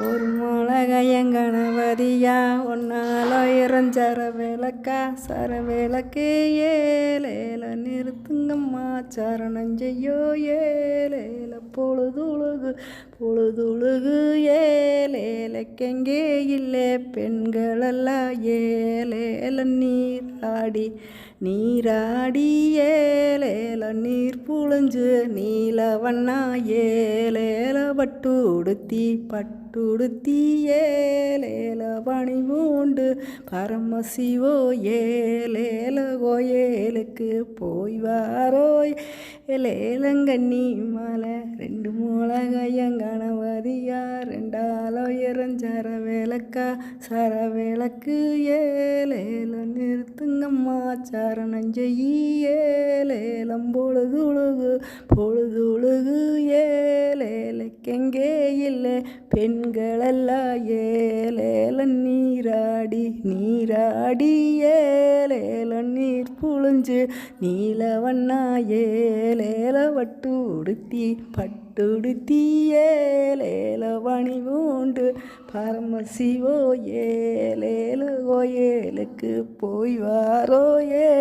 ஒரு மிளக என் கணபதியா ஒன்னால இறஞ்சர விளக்கா சர விளக்கு ஏலேல நிறுத்துங்கம்மா சரணஞ்சையோ ஏலேல பொழுதுழுகு பொழுதுழுகு ஏ ஏலேலக்கெங்கே இல்லை? பெண்களெல்லாம் ஏலேல நீராடி நீராடி ஏலேல நீர் புழிஞ்சு நீலவண்ணா ஏலேல பட்டு உடுத்தி பட்டு உடுத்தி ஏலேல பணி பூண்டு பரமசிவோ ஏலேல கோயேலுக்கு போய் வாரோய். ஏலேலங்கண்ணி மலை ரெண்டு மூலகையங்கணம் இறஞ்சர விளக்கா சர விளக்கு ஏலேல நிறுத்துங்கம்மா சரணம் செய்யி ஏலேலம் பொழுதுழுகு பொழுதுழுகு ஏலேலக்கெங்கே இல்லை பெண்களெல்லாம் ஏலேலம் நீராடி நீராடி ஏ ஏலேல நீர் புழிஞ்சு நீலவண்ணா ஏலேல வட்டு உடுத்தி பட்டுடுத்தி ஏலேல பணி பூண்டு பரமசிவோ ஏலேல கோயலுக்கு போய் வாரோ ஏலேலங்க